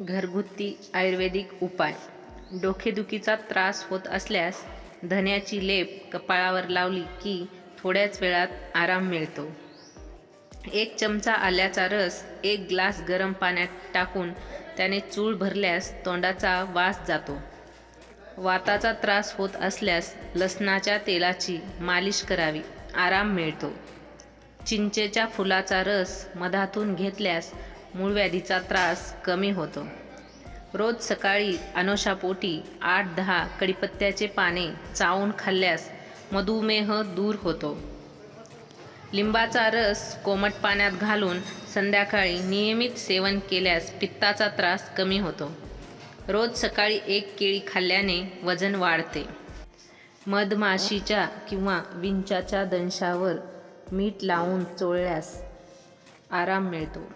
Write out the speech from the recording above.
घरगुती आयुर्वेदिक उपाय. डोकेदुखीचा त्रास होत असल्यास धन्याची लेप कपाळावर लावली की थोड्याच वेळात आराम मिळतो. एक चमचा आल्याचा रस एक ग्लास गरम पाण्यात टाकून त्याने चूळ भरल्यास तोंडाचा वास जातो. वाताचा त्रास होत असल्यास लसणाच्या तेलाची मालिश करावी आराम मिळतो. चिंचेच्या फुलाचा रस मधातून घेतल्यास मूळव्याधीचा त्रास कमी होतो. रोज सकाळी अनोशापोटी आठ दहा कडीपत्त्याचे पाने चावून खाल्ल्यास मधुमेह दूर होतो. लिंबाचा रस कोमट पाण्यात घालून संध्याकाळी नियमित सेवन केल्यास पित्ताचा त्रास कमी होतो. रोज सकाळी एक केळी खाल्ल्याने वजन वाढते. मधमाशीच्या किंवा विंचाच्या दंशावर मीठ लावून चोळल्यास आराम मिळतो.